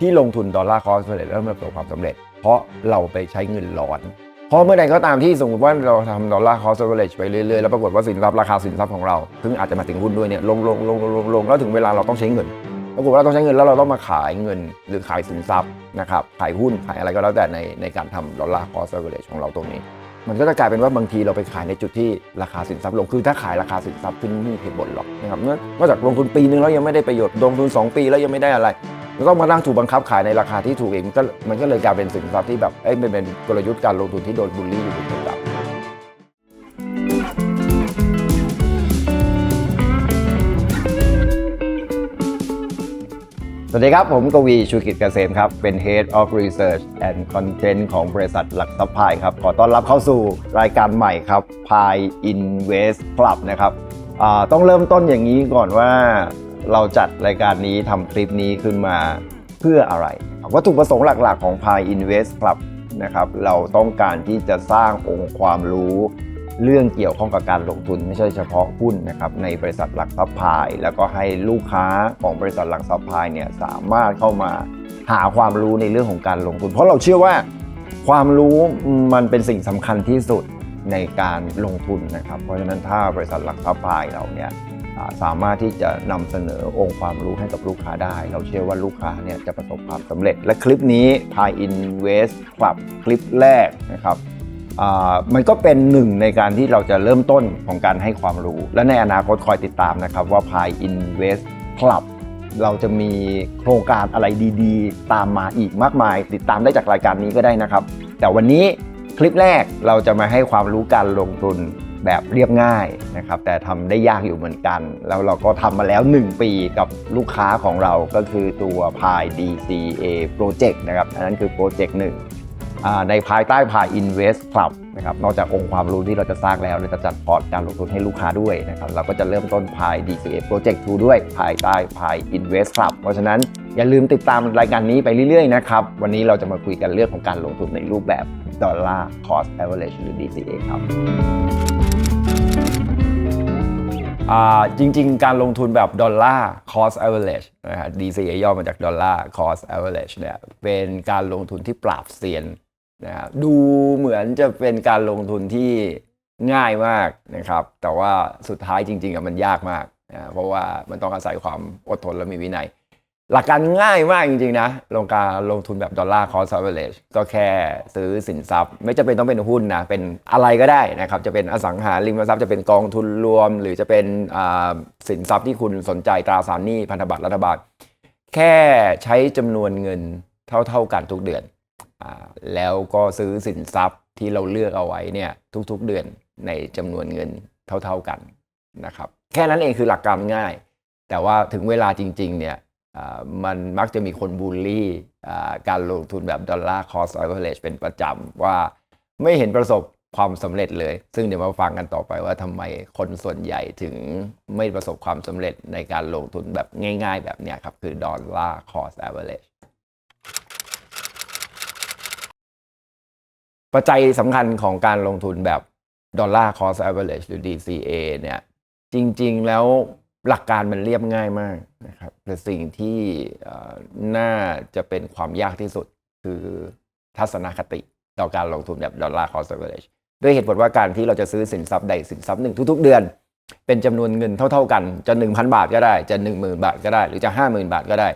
ที่ลงทุนดอลลาร์คอสเฟลแล้วมันประสบความสำเร็จ เพราะเราไปใช้เงินร้อน เพราะเมื่อใดก็ตามที่สมมติว่าเราทำดอลลาร์คอสเฟลไปเรื่อยๆ แล้วปรากฏว่าสินทรัพย์ราคาสินทรัพย์ของเราซึ่งอาจจะมาถึงหุ้นด้วยเนี่ยลงลงลงลงลงลงแล้วถึงเวลาเราต้องใช้เงินปรากฏว่าเราต้องใช้เงินแล้วเราต้องมาขายเงินหรือขายสินทรัพย์นะครับขายหุ้นขายอะไรก็แล้วแต่ในในการทำดอลลาร์คอสเฟลของเราตรงนี้ มันก็จะกลายเป็นว่าบางทีเราไปขายในจุดที่ราคาสินทรัพย์ลงคือถ้าขายราคาสินทรัพย์ขึ้นไม่มีเหตุผลหรอกนะครับเนื่องนอกจากลงทุนปีนึงแล้วยังไม่ได้ประโยชน์ลงทุน 2 ปีแล้วยังไม่ได้อะไร แล้วก็มานั่งถูกบังคับขายในราคาที่ถูกเองมันก็มันก็เลยกลายเป็นสินทรัพย์ที่แบบเอ้ยมันเป็นกลยุทธ์การลงทุนที่โดนบูลลี่อยู่เป็นประจำสวัสดีครับ ผมกวีชูกิจเกษมครับ เป็น Head of Research and Content ของบริษัทหลักทรัพย์พายครับ ขอต้อนรับเข้าสู่รายการใหม่ครับ Pi Invest Club นะครับต้องเริ่มต้นอย่างนี้ก่อนว่า เราจัดรายการนี้ทำคลิปนี้ขึ้นมาเพื่ออะไร วัตถุประสงค์หลักๆของ Pi Invest Club นะครับเราต้องการที่จะสร้างองค์ความรู้เรื่องเกี่ยวข้องกับการลงทุนไม่ใช่เฉพาะหุ้นนะครับในบริษัทหลักทรัพย์พาย แล้วก็ให้ลูกค้าของบริษัทหลักทรัพย์พายเนี่ยสามารถเข้ามาหาความรู้ในเรื่องของการลงทุน เพราะเราเชื่อว่าความรู้มันเป็นสิ่งสำคัญที่สุดในการลงทุนนะครับ เพราะฉะนั้นถ้าบริษัทหลักทรัพย์พายเราเนี่ย สามารถที่จะนำเสนอองค์ความรู้ให้กับลูกค้าได้ เราเชื่อว่าลูกค้าเนี่ยจะประสบความสำเร็จ และคลิปนี้ Pi Invest Club คลิปแรกนะครับมันก็เป็นหนึ่งในการที่เราจะเริ่มต้นของการให้ความรู้ และในอนาคตคอยติดตามนะครับว่า Pi Invest Club เราจะมีโครงการอะไรดีๆ ตามมาอีกมากมาย ติดตามได้จากรายการนี้ก็ได้นะครับ แต่วันนี้คลิปแรกเราจะมาให้ความรู้การลงทุน แบบเรียบง่ายนะครับ แต่ทำได้ยากอยู่เหมือนกัน แล้วเราก็ทำมาแล้ว 1 ปีกับลูกค้าของเราก็คือตัว Pi DCA Project นะครับ อันนั้นคือโปรเจกต์หนึ่งในภายใต้พาย Invest Club นะครับ นอกจากองค์ความรู้ที่เราจะสร้างแล้วเราจะจัดพอร์ตการลงทุนให้ลูกค้าด้วยนะครับ เราก็จะเริ่มต้นพาย DCA Project 2ด้วยภายใต้พาย Invest Club เพราะฉะนั้นอย่าลืมติดตามรายการนี้ไปเรื่อยๆนะครับ วันนี้เราจะมาคุยกันเรื่องของการลงทุนในรูปแบบดอลลาร์ Cost Average หรือ DCA ครับ จริง ๆ การลงทุนแบบดอลลาร์ cost average นะฮะ DCA ย่อมาจากดอลลาร์ cost average เนี่ยเป็นการลงทุนที่ปราบเซียนนะฮะดูเหมือนจะเป็นการลงทุนที่ง่ายมากนะครับ แต่ว่าสุดท้ายจริงๆมันยากมากนะเพราะว่ามันต้องอาศัยความอดทนและมีวินัย หลักการง่ายมากจริงๆนะลงการลงทุนแบบดอลลาร์ cost average ก็แค่ซื้อสินทรัพย์ ไม่จำเป็นต้องเป็นหุ้นนะ เป็นอะไรก็ได้นะครับ จะเป็นอสังหาริมทรัพย์จะเป็นกองทุนรวม หรือจะเป็นอ่าสินทรัพย์ที่คุณสนใจตราสารหนี้พันธบัตรรัฐบาล แค่ใช้จำนวนเงินเท่าๆกันทุกเดือนอาแล้วก็ซื้อสินทรัพย์ที่เราเลือกเอาไว้เนี่ยทุกๆเดือนในจำนวนเงินเท่าๆกันนะครับแค่นั้นเองคือหลักการง่าย แต่ว่าถึงเวลาจริงๆเนี่ย มันมักจะมีคนบูลลี่การลงทุนแบบดอลลาร์คอส average เป็นประจำว่าไม่เห็นประสบความสำเร็จเลย ซึ่งเดี๋ยวมาฟังกันต่อไปว่าทำไมคนส่วนใหญ่ถึงไม่ประสบความสำเร็จในการลงทุนแบบง่าย ๆ แบบเนี้ยครับ คือดอลลาร์คอส average ปัจจัยสำคัญของการลงทุนแบบดอลลาร์คอส average หรือ DCA เนี่ยจริง ๆ แล้ว หลักการมันเรียบง่ายมากนะครับแต่สิ่งที่น่าจะเป็นความยากที่สุดคือทัศนคติต่อการลงทุนแบบดอลลาร์คอสเ a เ a g e ด้วยเหตุผลว่าการที่เราจะซื้อสินทรัพย์ใดสินทรัพย์หนึ่งทุก ๆ เดือน เป็นจำนวนเงินเท่า ๆกันจะ 1,000 บาทก็ได้จะ 10,000 บาทก็ได้ หรือจะ 50,000 บาทก็ได้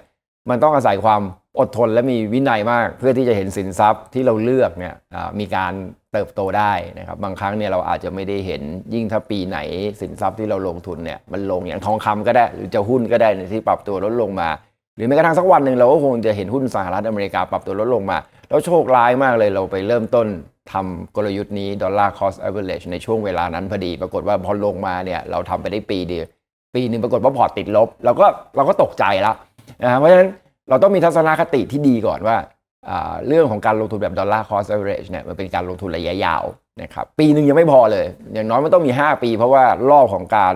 มันต้องอาศัยความ อดทนและมีวินัยมากเพื่อที่จะเห็นสินทรัพย์ที่เราเลือกเนี่ยมีการเติบโตได้นะครับบางครั้งเนี่ยเราอาจจะไม่ได้เห็นยิ่งถ้าปีไหนสินทรัพย์ที่เราลงทุนเนี่ยมันลงอย่างทองคำก็ได้ หรือจะหุ้นก็ได้ในที่ปรับตัวลดลงมา หรือแม้กระทั่งสักวันหนึ่งเราก็คงจะเห็นหุ้นสหรัฐอเมริกาปรับตัวลดลงมา แล้วโชคร้ายมากเลยเราไปเริ่มต้นทำกลยุทธ์นี้ดอลลาร์คอส average ในช่วงเวลานั้นพอดี ปรากฏว่าพอลงมาเนี่ยเราทำไปได้ปีเดียวปีหนึ่งปรากฏว่าพอร์ตติดลบเราก็เราก็ตกใจแล้วนะเพราะฉะนั้น เราต้องมีทัศนคติที่ดีก่อนว่าเรื่องของการลงทุนแบบดอลลาร์คอส average เนี่ยมันเป็นการลงทุนระยะยาวนะครับปีหนึ่งยังไม่พอเลย อย่างน้อยมันต้องมี 5 ปี เพราะว่ารอบของการ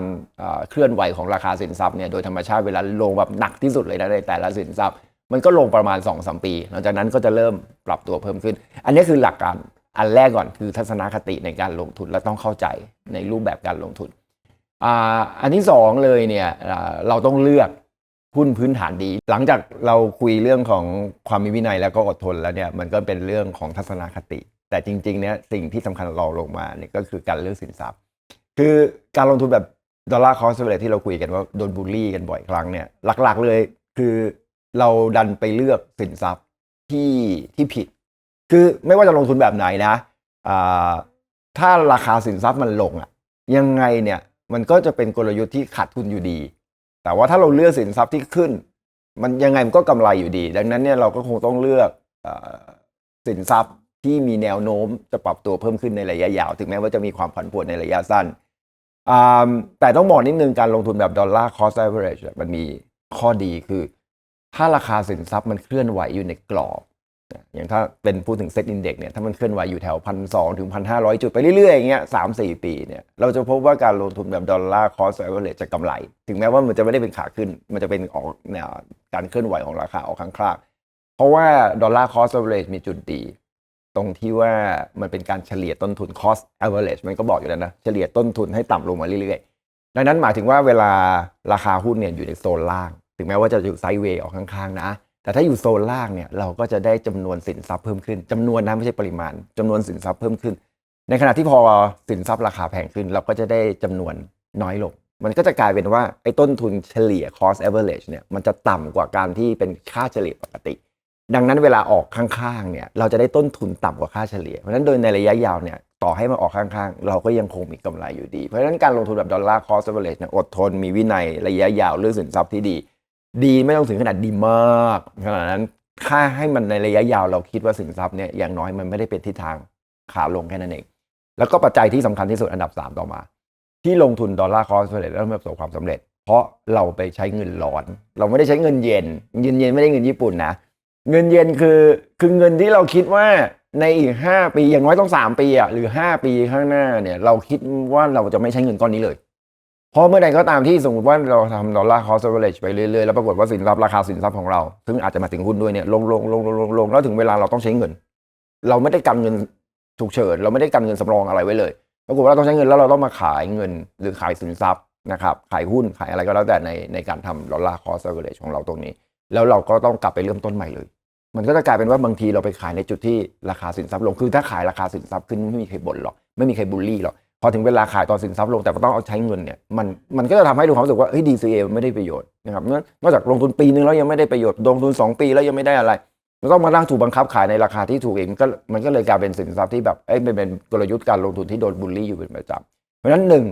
เคลื่อนไหวของราคาสินทรัพย์เนี่ยโดยธรรมชาติเวลาลงแบบหนักที่สุดเลยนะในแต่ละสินทรัพย์ มันก็ลงประมาณ2-3ปีหลังจากนั้นก็จะเริ่มปรับตัวเพิ่มขึ้น อันนี้คือหลักการอันแรกก่อนคือทัศนคติในการลงทุนและต้องเข้าใจในรูปแบบการลงทุนออันที่สองเลยเนี่ยเราต้องเลือก หุ้นพื้นฐานดี หลังจากเราคุยเรื่องของความมีวินัยแล้วก็อดทนแล้วเนี่ยมันก็เป็นเรื่องของทัศนคติ แต่จริงๆเนี่ยสิ่งที่สำคัญรองลงมาเนี่ยก็คือการเลือกสินทรัพย์ คือการลงทุนแบบดอลลาร์คอสเ a ที่เราคุยกันว่าโดนบูลลี่กันบ่อยครั้งเนี่ยหลักๆเลยคือเราดันไปเลือกสินทรัพย์ที่ที่ผิด คือไม่ว่าจะลงทุนแบบไหนนะอ่าถ้าราคาสินทรัพย์มันลงอะยังไงเนี่ยมันก็จะเป็นกลยุทธ์ที่ขาดทุนอยู่ดี แต่ว่าถ้าเราเลือกสินทรัพย์ที่ขึ้น มันยังไงมันก็กำไรอยู่ดี ดังนั้นเนี่ยเราก็คงต้องเลือกอสินทรัพย์ที่มีแนวโน้มจะปรับตัวเพิ่มขึ้นในระยะยาว ถึงแม้ว่าจะมีความผันผวนในระยะสั้น แต่ต้องบอกนิดนึงการลงทุนแบบดอลลาร์คอส t อเวอร์เรจมันมีข้อดีคือ ถ้าราคาสินทรัพย์มันเคลื่อนไหวอยู่ในกรอบ อย่างถ้าเป็นพูดถึงเซ็ตอินเด็กเนี่ยถ้ามันเคลื่อนไหวอยู่แถวพันสองถึงพันห้าร้อยจุดไปเรื่อยๆอย่างเงี้ยสามสี่ปีเนี่ยเราจะพบว่าการลงทุนแบบดอลลาร์คอส t อ v e r a g e จะกำไร ถึงแม้ว่ามันจะไม่ได้เป็นขาขึ้น มันจะเป็นออกแนวการเคลื่อนไหวของราคาออกข้างคลางเพราะว่าดอลลาร์คอส t อ v e r a g e มีจุดดี ตรงที่ว่ามันเป็นการเฉลี่ยต้นทุน cost average มันก็บอกอยู่แล้วนะเฉลี่ยต้นทุนให้ต่ำลงมาเรื่อยๆดังนั้นหมายถึงว่าเวลาราคาหุ้นเนี่ยอยู่ในโซนล่าง ถึงแม้ว่าจะอยู่ไซด์เวย์ออกข้างๆนะ แต่ถ้าอยู่โซนล่างเนี่ยเราก็จะได้จำนวนสินทรัพย์เพิ่มขึ้นจำนวนนะไม่ใช่ปริมาณจำนวนสินทรัพย์เพิ่มขึ้น ในขณะที่พอสินทรัพย์ราคาแพงขึ้น เราก็จะได้จำนวนน้อยลง มันก็จะกลายเป็นว่าไอ้ต้นทุนเฉลี่ย cost average เนี่ยมันจะต่ำกว่าการที่เป็นค่าเฉลี่ยปกติ ดังนั้นเวลาออกข้างๆเนี่ยเราจะได้ต้นทุนต่ำกว่าค่าเฉลี่ยเพราะฉะนั้นโดยในระยะยาวเนี่ยต่อให้มาออกข้างๆ เราก็ยังคงมีกำไรอยู่ดี เพราะฉะนั้นการลงทุนแบบดอลลาร์คอสเ v e r a g e เนี่ยอดทนมีวินัยระยะยาวเลือกสินทรัพย์ที่ดี ดีไม่ต้องถึงขนาดดีมากขนาดนั้นค่าให้มันในระยะยาวเราคิดว่าสินทรัพย์เนี่ยอย่างน้อยมันไม่ได้เป็นทิศทางขาลงแค่นั้นเอง แล้วก็ปัจจัยที่สำคัญที่สุดอันดับ 3 ต่อมา ที่ลงทุนดอลลาร์คอสเ v e r a g e แล้วไม่ประสบความสำเร็จ เพราะเราไปใช้เงินร้อน เราไม่ได้ใช้เงินเย็น เงินเย็นไม่ได้เงินญี่ปุ่นนะเงินเย็นคือคือเงินที่เราคิดว่าในอีก 5 ปีอย่างน้อยต้อง 3 ปีอะหรือ 5 ปีข้างหน้าเนี่ยเราคิดว่าเราจะไม่ใช้เงินก้อนนี้เลย เพราะเมื่อใดก็ตามที่สมมติว่าเราทำดอลลาร์คอสเ v e r a g e ไปเรื่อยๆ แล้วปรากฏว่าสินทรัพย์ราคาสินทรัพย์ของเรา ซึ่งอาจจะมาถึงหุ้นด้วยเนี่ยลงลงลงลงลงลงแล้วถึงเวลาเราต้องใช้เงิน เราไม่ได้กันเงินฉุกเฉินเราไม่ได้กันเงินสำรองอะไรไว้เลยปรากฏว่าเราต้องใช้เงินแล้วเราต้องมาขายเงินหรือขายสินทรัพย์นะครับขายหุ้นขายอะไรก็แล้วแต่ในในการทำดอลลาร์คอสเ v e r a g e ของเราตรงนี้ แล้วเราก็ต้องกลับไปเริ่มต้นใหม่เลย มันก็จะกลายเป็นว่าบางทีเราไปขายในจุดที่ราคาสินทรัพย์ลงคือถ้าขายราคาสินทรัพย์ขึ้นไม่มีใครบ่นหรอกไม่มีใครบูลลี่หรอก พอถึงเวลาขายตอนสินทรัพย์ลงแต่ก็ต้องเอาใช้เงินเนี่ยมันมันก็จะทำให้ดูความรู้สึกว่าเฮ้ย DCA มันไม่ได้ประโยชน์นะครับงั้นนอกจากลงทุนปีนึงแล้วยังไม่ได้ประโยชน์ลงทุน 2 ปีแล้วยังไม่ได้อะไรมันต้องมานั่งถูกบังคับขายในราคาที่ถูกเองมันก็มันก็เลยกลายเป็นสินทรัพย์ที่แบบเอ้ยเป็นเป็นกลยุทธ์การลงทุนที่โดนบูลลี่อยู่เป็นประจำเพราะฉะนั้นหนึ่ง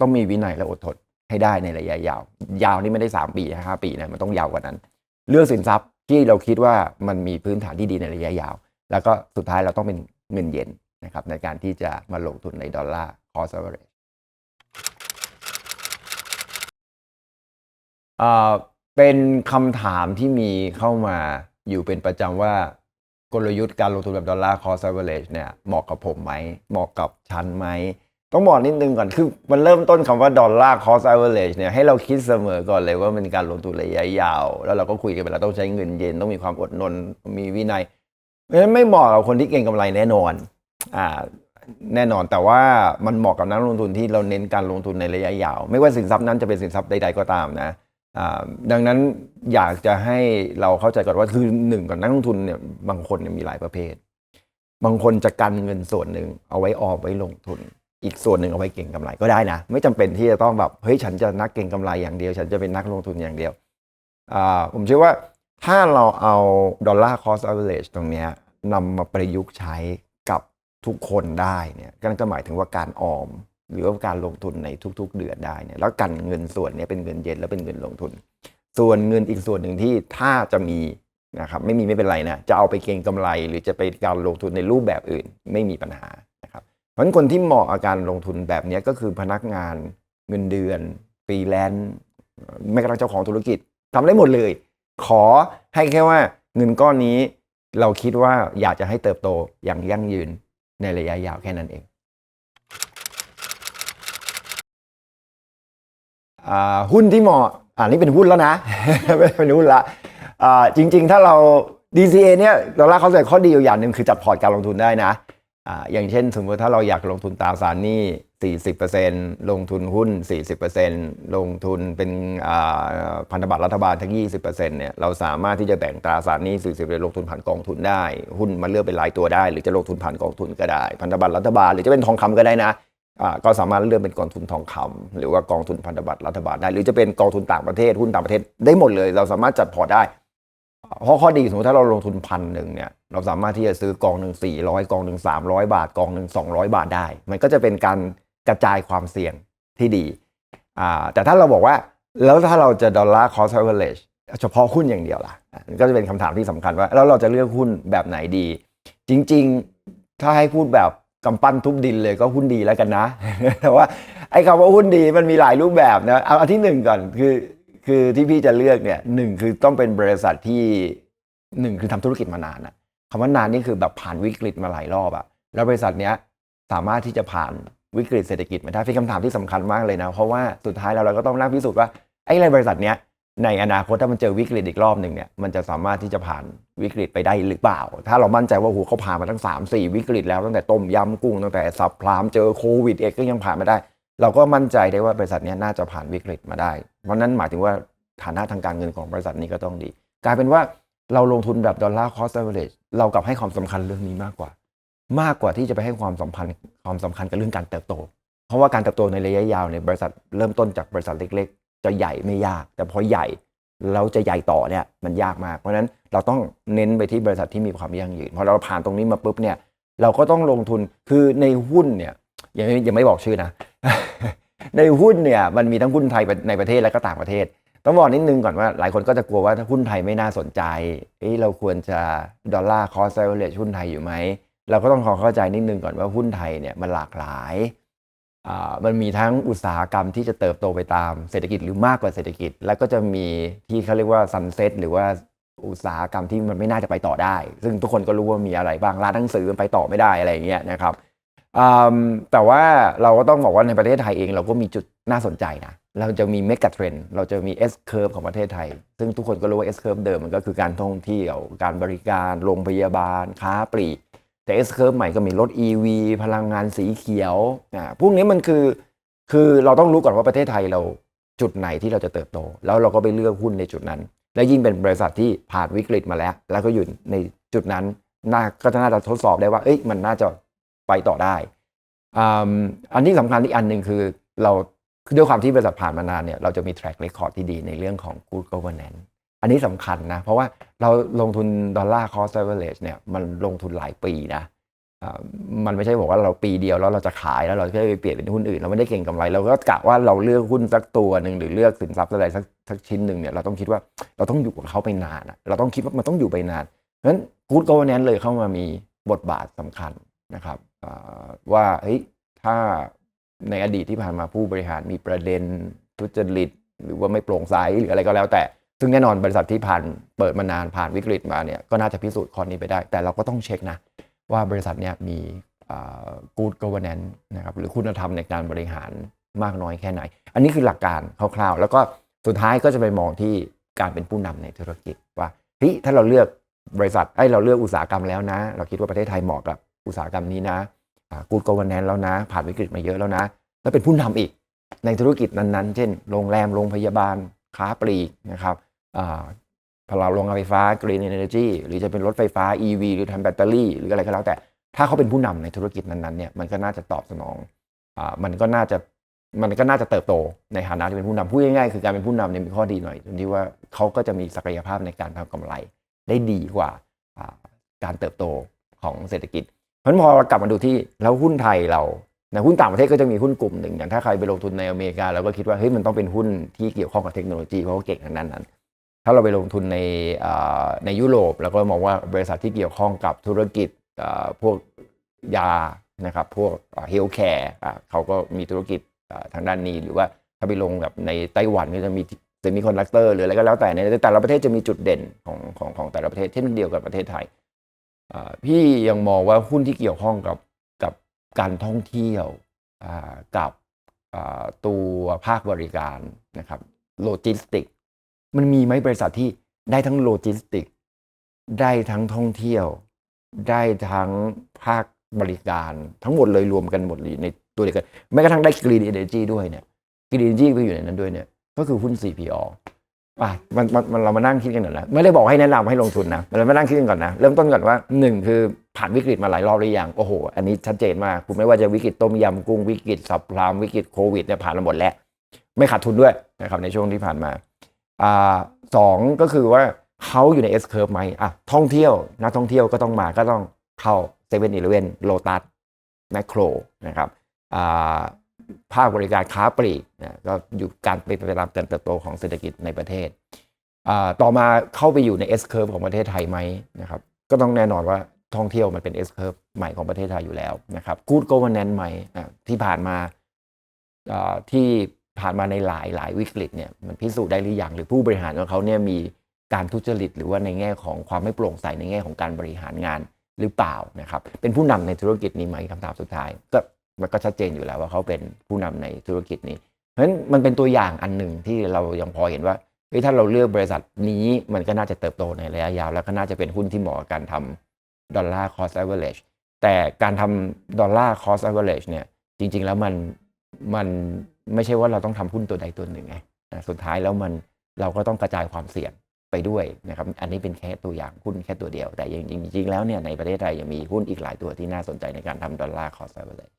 ต้องมีวินัยและอดทนให้ได้ในระยะยาว ยาวนี่ไม่ได้สามปีห้าปีนะมันต้องยาวกว่านั้น เลือกสินทรัพย์ที่เราคิดว่ามันมีพื้นฐานที่ดีในระยะยาว แล้วก็สุดท้ายเราต้องเป็นเงินเย็นนะครับในการที่จะมาลงทุนในดอลลาร์ คอสเ v e r a g e เป็นคำถามที่มีเข้ามาอยู่เป็นประจำว่ากลยุทธ์การลงทุนแบบดอลลาร์คอสเ v e r a g e เนี่ยเหมาะกับผมไหม เหมาะกับฉันไหม ต้องบอกนิดนึงก่อน คือมันเริ่มต้นคำว่าดอลลาร์คอสเ v e r a g e เนี่ยให้เราคิดเสมอก่อนเลยว่ามันเป็นการลงทุนระยะยาว แล้วเราก็คุยกันไปแล้วต้องใช้เงินเย็น ต้องมีความอดทนมีวินัย เพราะฉะนั้นไม่เหมาะกับคนที่เก่งกำไรแน่นอน อ่า แน่นอนแต่ว่ามันเหมาะกับนักลงทุนที่เราเน้นการลงทุนในระยะยาว ไม่ว่าสินทรัพย์นั้นจะเป็นสินทรัพย์ใดๆก็ตามนะดังนั้นอยากจะให้เราเข้าใจก่อนว่าคือหนึ่งก่อนนักลงทุนเนี่ยบางคนมีหลายประเภท บางคนจะกันเงินส่วนหนึ่งเอาไว้ออมไว้ลงทุน อีกส่วนหนึ่งเอาไว้เก่งกำไรก็ได้นะ ไม่จำเป็นที่จะต้องแบบเฮ้ยฉันจะนักเก่งกำไรอย่างเดียว ฉันจะเป็นนักลงทุนอย่างเดียวผมเชื่อว่าถ้าเราเอาดอลลาร์คอส average ตรงนี้นำมาประยุกต์ใช้ ทุกคนได้เนี่ยก็นั่นก็หมายถึงว่าการออม หรือว่าการลงทุนในทุก ๆ เดือนได้เนี่ยแล้วกันเงินส่วนนี้เป็นเงินเย็นแล้วเป็นเงินลงทุน ส่วนเงินอีกส่วนหนึ่งที่ถ้าจะมีนะครับไม่มีไม่เป็นไรนะจะเอาไปเก็งกำไร หรือจะไปการลงทุนในรูปแบบอื่น ไม่มีปัญหานะครับเพราะฉะนั้นคนที่เหมาะกับการลงทุนแบบนี้ก็คือพนักงานเงินเดือนฟรีแลนซ์แม้กระทั่งเจ้าของธุรกิจทำได้หมดเลย ขอให้แค่ว่าเงินก้อนนี้เราคิดว่าอยากจะให้เติบโตอย่างยั่งยืน ในระยะยาวแค่นั้นเองอหุ้นที่เหมาะอันนี้เป็นหุ้นแล้วนะเป็นหุ้นละจริง ๆ ถ้าเรา DCA เนี่ยดอลลาร์เขาใส่ข้อดีอยู่อย่างหนึ่งคือจัดพอร์ตการลงทุนได้นะ อย่างเช่น สมมติถ้าเราอยากลงทุนตราสารหนี้ 40%ลงทุนหุ้น 40%ลงทุนเป็นพันธบัตรรัฐบาลทั้ง 20%เนี่ยเราสามารถที่จะแบ่งตราสารหนี้ 40%ลงทุนผ่านกองทุนได้ หุ้นมาเลือกเป็นรายตัวได้ หรือจะลงทุนผ่านกองทุนก็ได้ พันธบัตรรัฐบาล หรือจะเป็นทองคำก็ได้นะก็สามารถเลือกเป็นกองทุนทองคำหรือว่ากองทุนพันธบัตรรัฐบาลได้ หรือจะเป็นกองทุนต่างประเทศหุ้นต่างประเทศได้หมดเลย เราสามารถจัดพอร์ตได้ เพราะข้อดีสมมติถ้าเราลงทุนพันหนึ่งเนี่ยเราสามารถที่จะซื้อกองหนึ่งสี่ร้อยกองหนึ่งสามร้อยบาทกองหนึ่งสองร้อยบาทได้ มันก็จะเป็นการกระจายความเสี่ยงที่ดีอ่าแต่ถ้าเราบอกว่าแล้วถ้าเราจะดอลลาร์คอสเ a v e r a g e เฉพาะหุ้นอย่างเดียวล่ะก็จะเป็นคำถามที่สำคัญว่า แล้วเราจะเลือกหุ้นแบบไหนดี จริงๆถ้าให้พูดแบบกำปั้นทุบดินเลยก็หุ้นดีแล้วกันนะแต่ว่าไอ้คำว่าหุ้นดีมันมีหลายรูปแบบนะเอาเอาที่หนึ่งก่อนคือ คือที่พี่จะเลือกเนี่ยหนึ่งคือต้องเป็นบริษัทที่หนึ่งคือทำธุรกิจมานานอะคำว่านานนี่คือแบบผ่านวิกฤตมาหลายรอบอะแล้วบริษัทเนี้ยสามารถที่จะผ่านวิกฤตเศรษฐกิจมาได้เป็นคำถามที่สำคัญมากเลยนะเพราะว่าสุดท้ายแล้วเราก็ต้องนั่งพิสูจน์ว่าไอ้อะไรบริษัทเนี้ยในอนาคตถ้ามันเจอวิกฤตอีกรอบหนึ่งเนี่ยมันจะสามารถที่จะผ่านวิกฤตไปได้หรือเปล่า ถ้าเรามั่นใจว่าโหเขาผ่านมาทั้ง 3 4 วิกฤตแล้วตั้งแต่ต้มยำกุ้งตั้งแต่สับพลามเจอโควิดเองก็ยังผ่านมาได้ เราก็มั่นใจได้ว่าบริษัทนี้น่าจะผ่านวิกฤตมาได้ เพราะนั้นหมายถึงว่าฐานะทางการเงินของบริษัทนี้ก็ต้องดี กลายเป็นว่าเราลงทุนแบบดอลลาร์คอสเ a v e r a g e เรากลับให้ความสำคัญเรื่องนี้มากกว่า มากกว่าที่จะไปให้ความสัมพันธ์ความสำคัญกับเรื่องการเติบโต เพราะว่าการเติบโตในระยะยาวเนี่ยบริษัทเริ่มต้นจากบริษัทเล็ก ๆ จะใหญ่ไม่ยาก แต่พอใหญ่เราจะใหญ่ต่อเนี่ยมันยากมากเพราะฉะนั้นเราต้องเน้นไปที่บริษัทที่มีความยั่งยืนพอเราผ่านตรงนี้มาปุ๊บเนี่ยเราก็ต้องลงทุนคือในหุ้นเนี่ยยังไม่ยังไม่บอกชื่อนะ ในหุ้นเนี่ยมันมีทั้งหุ้นไทยในประเทศและก็ต่างประเทศ ต้องบอกนิดนึงก่อนว่าหลายคนก็จะกลัวว่าถ้าหุ้นไทยไม่น่าสนใจเอ้เราควรจะดอลลาร์คอสเซลเลชหุ้นไทยอยู่ไหมเราก็ต้องขอเข้าใจนิดนึงก่อนว่าหุ้นไทยเนี่ยมันหลากหลายมันมีทั้งอุตสาหกรรมที่จะเติบโตไปตามเศรษฐกิจหรือมากกว่าเศรษฐกิจ แล้วก็จะมีที่เขาเรียกว่าซันเซ็ตหรือว่าอุตสาหกรรมที่มันไม่น่าจะไปต่อได้ ซึ่งทุกคนก็รู้ว่ามีอะไรบ้างร้านหนังสือมันไปต่อไม่ได้อะไรอย่างเงี้ยนะครับ แต่ว่าเราก็ต้องบอกว่าในประเทศไทยเองเราก็มีจุดน่าสนใจนะ เราจะมีเมกะเทรนเราจะมี S curve ของประเทศไทย ซึ่งทุกคนก็รู้ว่า S curve เดิมมันก็คือการท่องเที่ยว การบริการ โรงพยาบาล ค้าปลีก แต่ S curve ใหม่ก็มีรถ EV พลังงานสีเขียวอ่าพวกนี้มันคือ คือเราต้องรู้ก่อนว่าประเทศไทยเราจุดไหนที่เราจะเติบโต แล้วเราก็ไปเลือกหุ้นในจุดนั้น และยิ่งเป็นบริษัทที่ผ่านวิกฤตมาแล้ว แล้วก็อยู่ในจุดนั้นน่าก็จะน่าจะทดสอบได้ว่า เอ้ยมันน่าจะ ไปต่อได้อันที่สำคัญอีกอันหนึ่งคือเราด้วยความที่บริษัทผ่านมานานเนี่ยเราจะมี track record ที่ดีในเรื่องของ good governance อันนี้สำคัญนะ เพราะว่าเราลงทุนดอลลาร์ cost average เนี่ยมันลงทุนหลายปีนะมันไม่ใช่บอกว่าเราปีเดียวแล้วเราจะขายแล้วเราก็ไปเปลี่ยนเป็นหุ้นอื่นเราไม่ได้เก่งกำไรเราก็กะว่าเราเลือกหุ้นสักตัวหนึ่งหรือเลือกสินทรัพย์อะไรสักสักชิ้นหนึ่งเนี่ยเราต้องคิดว่าเราต้องอยู่กับเขาไปนานเราต้องคิดว่ามันต้องอยู่ไปนานเพราะฉะนั้น good governance เลยเข้ามามีบทบาทสำคัญนะครับ ว่าเฮ้ยถ้าในอดีตที่ผ่านมาผู้บริหารมีประเด็นทุจริต หรือว่าไม่โปร่งใสหรืออะไรก็แล้วแต่ ซึ่งแน่นอนบริษัทที่ผ่านเปิดมานานผ่านวิกฤตมาเนี่ยก็น่าจะพิสูจน์ข้อนี้ไปได้ แต่เราก็ต้องเช็คนะ ว่าบริษัทเนี่ยมีอ่า good governance นะครับหรือคุณธรรมในการบริหารมากน้อยแค่ไหน อันนี้คือหลักการคร่าวๆ แล้วก็สุดท้ายก็จะไปมองที่การเป็นผู้นำในธุรกิจว่าเฮ้ยถ้าเราเลือกบริษัทไอ้เราเลือกอุตสาหกรรมแล้วนะ เราคิดว่าประเทศไทยเหมาะกับ อุตสาหกรรมนี้นะกูดก o วันแนนแล้วนะ ผ่านวิกฤตมาเยอะแล้วนะ แล้วเป็นผู้นำอีกในธุรกิจนั้นๆ เช่น โรงแรม โรงพยาบาล ค้าปลีกนะครับอ่าพลังโรงงานไฟฟ้า Green Energy หรือจะเป็นรถไฟฟ้า EV หรือทำแบตเตอรี่ หรืออะไรก็แล้วแต่ ถ้าเขาเป็นผู้นำในธุรกิจนั้นๆเนี่ยมันก็น่าจะตอบสนองอมันก็น่าจะมันก็น่าจะเติบโตในฐานะที่เป็นผู้นำพูดง่ายๆคือการเป็นผู้นำเนี่ยมีข้อดีหน่อยตรงที่ว่าเขาก็จะมีศักยภาพในการทำกำไรได้ดีกว่าการเติบโตของเศรษฐกิจ ราะฉะนั้นพอเรากลับมาดูที่แล้วหุ้นไทยเราในหุ้นต่างประเทศก็จะมีหุ้นกลุ่มหนึ่งอย่างถ้าใครไปลงทุนในอเมริกาเราก็คิดว่าเฮ้ยมันต้องเป็นหุ้นที่เกี่ยวข้องกับเทคโนโลยีเพราะว่าเก่งทางด้านนั้น ถ้าเราไปลงทุนในในยุโรปเราก็มองว่าบริษัทที่เกี่ยวข้องกับธุรกิจพวกยานะครับพวกเฮลท์แคร์เขาก็มีธุรกิจทางด้านนี้หรือว่าถ้าไปลงแบบในไต้หวันก็จะมีเซมิคอนดักเตอร์หรืออะไรก็แล้วแต่ในแต่ละประเทศจะมีจุดเด่นของของของแต่ละประเทศเช่นเดียวกับประเทศไทย พี่ยังมองว่าหุ้นที่เกี่ยวข้องกับกับการท่องเที่ยวกับตัวภาคบริการนะครับโลจิสติกมันมีไหมบริษัทที่ได้ทั้งโลจิสติก ได้ทั้งท่องเที่ยว ได้ทั้งภาคบริการทั้งหมดเลยรวมกันหมดเลยในตัวเดียวกันแม้กระทั่งได้ Green Energy ด้วยเนี่ย Green Energy ก็อยู่ในนั้นด้วยเนี่ยก็คือหุ้น CPO อะมันมันมันเรามานั่งคิดกันก่อนนะไม่ได้บอกให้แนะนำให้ลงทุนนะเรามานั่งคิดกันก่อนนะ เริ่มต้นก่อนว่าหนึ่งคือผ่านวิกฤตมาหลายรอบหรือยังโอ้โห อันนี้ชัดเจนมากคุณไม่ว่าจะวิกฤตต้มยำกุ้งวิกฤตสับพรามวิกฤตโควิดเนี่ยผ่านมาหมดแล้ว ไม่ขาดทุนด้วยนะครับในช่วงที่ผ่านมาอ่าสองก็คือว่าเขาอยู่ใน S curve ไหมอะท่องเที่ยวนักท่องเที่ยวก็ต้องมาก็ต้องเข้าเซเว่นอีเลเว่นโลตัสแมคโครนะครับอ่า ภาคบริการค้าปลีกนะก็อยู่การไปไปตามการเติบโตของเศรษฐกิจในประเทศ ต่อมาเข้าไปอยู่ใน S curve ของประเทศไทยไหมนะครับก็ต้องแน่นอนว่าท่องเที่ยวมันเป็น S curve ใหม่ของประเทศไทยอยู่แล้วนะครับ Good governance ไหม่ที่ผ่านมาที่ผ่านมาในหลายหลายวิกฤตเนี่ยมันพิสูจน์ได้หรือยังหรือผู้บริหารของเขาเนี่ยมีการทุจริตหรือว่าในแง่ของความไม่โปร่งใสในแง่ของการบริหารงานหรือเปล่านะครับเป็นผู้นำในธุรกิจนี้ไหมคำถามสุดท้ายก็ มันก็ชัดเจนอยู่แล้วว่าเขาเป็นผู้นำในธุรกิจนี้ เพราะฉะนั้นมันเป็นตัวอย่างอันหนึ่งที่เรายังพอเห็นว่าถ้าเราเลือกบริษัทนี้มันก็น่าจะเติบโตในระยะยาว แล้วก็น่าจะเป็นหุ้นที่เหมาะกับการทำดอลลาร์คอส average แต่การทำดอลลาร์คอส average เนี่ยจริง ๆ แล้วมันมันไม่ใช่ว่าเราต้องทำหุ้นตัวใดตัวหนึ่งไงนะสุดท้ายแล้วมันเราก็ต้องกระจายความเสี่ยงไปด้วยนะครับอันนี้เป็นแค่ตัวอย่างหุ้นแค่ตัวเดียว แต่จริงๆจริงแล้วเนี่ยในประเทศไทยยังมีหุ้นอีกหลายตัวที่น่าสนใจในการทำดอลลาร์คอส average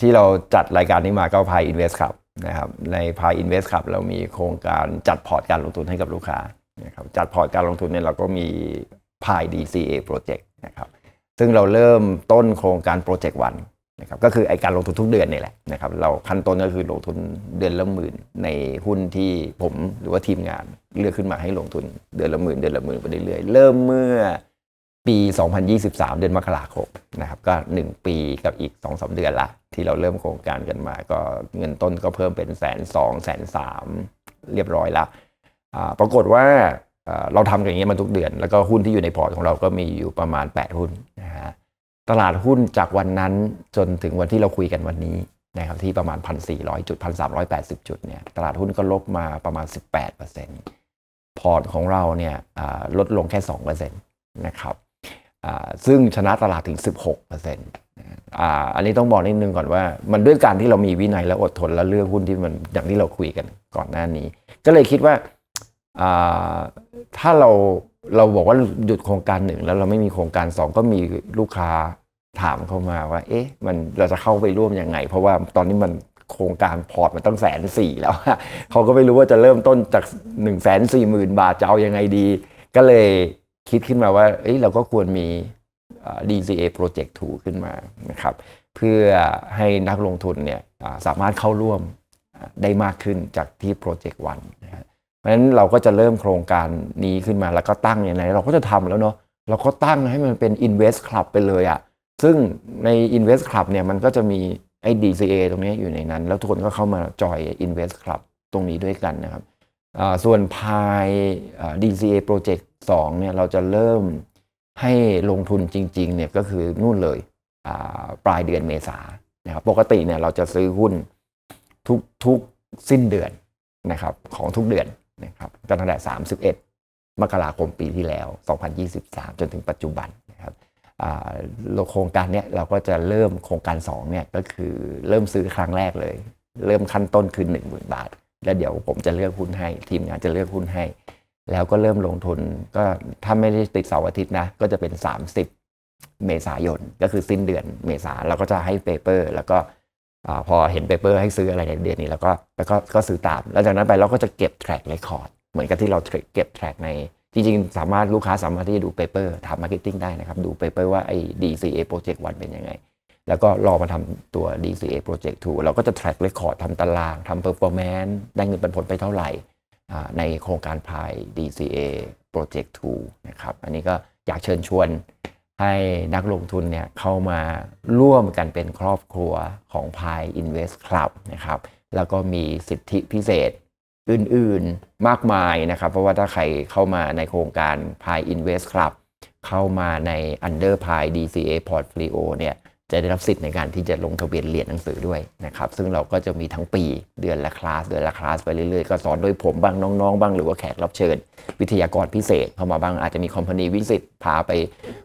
ที่เราจัดรายการนี้มาก็พายอินเวสครับนะครับในพายอินเวสครับเรามีโครงการจัดพอร์ตการลงทุนให้กับลูกค้านะครับจัดพอร์ตการลงทุนเนี่ยเราก็มีพาย DCA Project นะครับซึ่งเราเริ่มต้นโครงการโปรเจกต์วันนะครับก็คือไอการลงทุนทุกเดือนนี่แหละนะครับเราขั้นต้นก็คือลงทุนเดือนละหมื่นในหุ้นที่ผมหรือว่าทีมงานเลือกขึ้นมาให้ลงทุนเดือนละหมื่นเดือนละหมื่นไปเรื่อยๆเริ่มเมื่อ ปี 2023 เดือนมกราคมนะครับก็ 1 ปีกับอีก 2-3 เดือนละ ที่เราเริ่มโครงการกันมา ก็เงินต้นก็เพิ่มเป็นแสนสองแสนสามเรียบร้อยละปรากฏว่าเราทำกันอย่างนี้ยมาทุกเดือน แล้วก็หุ้นที่อยู่ในพอร์ตของเราก็มีอยู่ประมาณ 8 หุ้นนะฮะตลาดหุ้นจากวันนั้นจนถึงวันที่เราคุยกันวันนี้นะครับที่ประมาณ 1,400 จุด 1,380 จุดเนี่ยตลาดหุ้นก็ลบมาประมาณ 18%พอร์ตของเราเนี่ยลดลงแค่ 2%นะครับ ซึ่งชนะตลาดถึง 16%อ่าอันนี้ต้องบอกนิดนึงก่อนว่า มันด้วยการที่เรามีวินัยและอดทนและเลือกหุ้นที่มันอย่างที่เราคุยกันก่อนหน้านี้ ก็เลยคิดว่าถ้าเราเราบอกว่าหยุดโครงการหนึ่งแล้วเราไม่มีโครงการสองก็มีลูกค้าถามเข้ามาว่า เอ๊ะ มันเราจะเข้าไปร่วมยังไง เพราะว่าตอนนี้มันโครงการพอร์ตมันตั้งแสนสี่แล้วเขาก็ไม่รู้ว่าจะเริ่มต้นจาก1นึ่งแสนสี่หมื่นบาทจะเอายังไงดี ก็เลย คิดขึ้นมาว่าเอ้ยเราก็ควรมี DCA Project 2ขึ้นมานะครับเพื่อให้นักลงทุนเนี่ยสามารถเข้าร่วมได้มากขึ้นจากที่ Project 1นะฮะเพราะฉะนั้นเราก็จะเริ่มโครงการนี้ขึ้นมาแล้วก็ตั้งอย่างไรเราก็จะทำแล้วเนาะเราก็ตั้งให้มันเป็น Invest Club ไปเลยอะซึ่งใน Invest Club เนี่ยมันก็จะมีไอ้ DCA ตรงนี้อยู่ในนั้น แล้วทุกคนก็เข้ามาจอย Invest Club ตรงนี้ด้วยกันนะครับ ส่วนพาย DCA Project 2เนี่ยเราจะเริ่มให้ลงทุนจริงๆเนี่ยก็คือนู่นเลยปลายเดือนเมษานะครับปกติเนี่ยเราจะซื้อหุ้นทุกทุกสิ้นเดือนนะครับของทุกเดือนนะครับตั้งแต่31 มกราคมปีที่แล้ว 2023 จนถึงปัจจุบันนะครับโครงการเนี้ยเราก็จะเริ่มโครงการ2เนี่ยก็คือเริ่มซื้อครั้งแรกเลย เริ่มขั้นต้นคือ 10,000 บาท แล้วเดี๋ยวผมจะเลือกหุ้นให้ ทีมงานจะเลือกหุ้นให้ แล้วก็เริ่มลงทุนก็ถ้าไม่ได้ติดเสาร์อาทิตย์นะ ก็จะเป็น 30 เมษายน ก็คือสิ้นเดือนเมษาเราก็จะให้เปเปอร์ แล้วก็พอเห็นเปเปอร์ให้ซื้ออะไรในเดือนนี้แล้วก็แล้วก็ก็ซื้อตาม แล้วจากนั้นไปเราก็จะเก็บ track record เหมือนกับที่เราเก็บ track ในจริงๆ สามารถลูกค้าสามารถที่จะดูเปเปอร์ทำมาร์เก็ตติ้งได้นะครับ ดูเปเปอร์ว่าไอ้ DCA Project 1เป็นยังไง แล้วก็รอมาทำตัว DCA Project 2 เราก็จะ track record ทำตารางทำ performance ได้เงินปันผลไปเท่าไหร่ในโครงการพาย DCA Project 2 นะครับ อันนี้ก็อยากเชิญชวนให้นักลงทุนเนี่ยเข้ามาร่วมกันเป็นครอบครัวของพาย Invest Club นะครับ แล้วก็มีสิทธิพิเศษอื่นๆมากมายนะครับ เพราะว่าถ้าใครเข้ามาในโครงการพาย Invest Club เข้ามาใน Under Pie DCA Portfolio เนี่ย จะได้รับสิทธิ์ในการที่จะลงทะเบียนเรียนหนังสือด้วยนะครับ ซึ่งเราก็จะมีทั้งปีเดือนละคลาสเดือนละคลาสไปเรื่อยๆ ก็สอนโดยผมบ้างน้องๆ บ้างหรือว่าแขกรับเชิญ วิทยากรพิเศษเข้ามาบ้างอาจจะมีคอมพานีวิสิตพาไป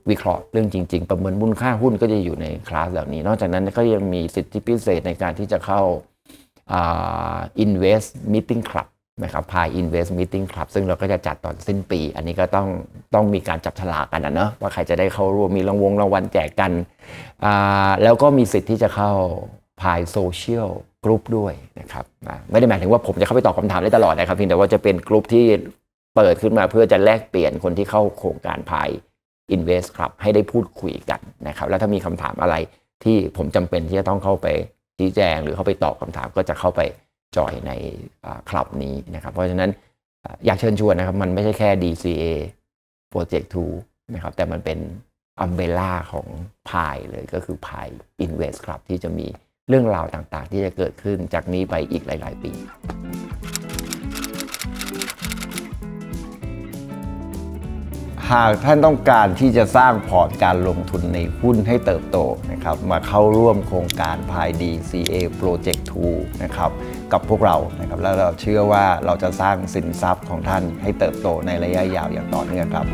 วิเคราะห์เรื่องจริง ๆ ประเมินมูลค่าหุ้นก็จะอยู่ในคลาสเหล่านี้ นอกจากนั้นก็ยังมีสิทธิพิเศษในการที่จะเข้าอ่า Invest Meeting Club นะครับพาย Invest Meeting Club ซึ่งเราก็จะจัดตอนสิ้นปี อันนี้ก็ต้องต้องมีการจับฉลากกันนะเนอะว่าใครจะได้เข้าร่วมมีรางวงรางวัลแจกกัน แล้วก็มีสิทธิ์ที่จะเข้าพายโซเชียลกรุ๊ปด้วยนะครับไม่ได้หมายถึงว่าผมจะเข้าไปตอบคำถามได้ตลอดนะครับเพียงแต่ว่าจะเป็นกลุ่มที่เปิดขึ้นมาเพื่อจะแลกเปลี่ยนคนที่เข้าโครงการพาย Invest Club ให้ได้พูดคุยกันนะครับแล้วถ้ามีคำถามอะไรที่ผมจำเป็นที่จะต้องเข้าไปชี้แจงหรือเข้าไปตอบคำถามก็จะเข้าไป จอยในคลับนี้นะครับ เพราะฉะนั้นอยากเชิญชวนนะครับ มันไม่ใช่แค่ DCA Project 2นะครับ แต่มันเป็นอัมเบล่าของพายเลยก็คือพาย Invest Club ที่จะมีเรื่องราวต่างๆ ที่จะเกิดขึ้นจากนี้ไปอีกหลาย ๆ ปีหากท่านต้องการที่จะสร้างพอร์ตการลงทุนในหุ้นให้เติบโตนะครับ มาเข้าร่วมโครงการภาย DCA Project 2 นะครับ กับพวกเรานะครับแล้วเราเชื่อว่าเราจะสร้างสินทรัพย์ของท่านให้เติบโตในระยะยาวอย่างต่อเนื่องครับ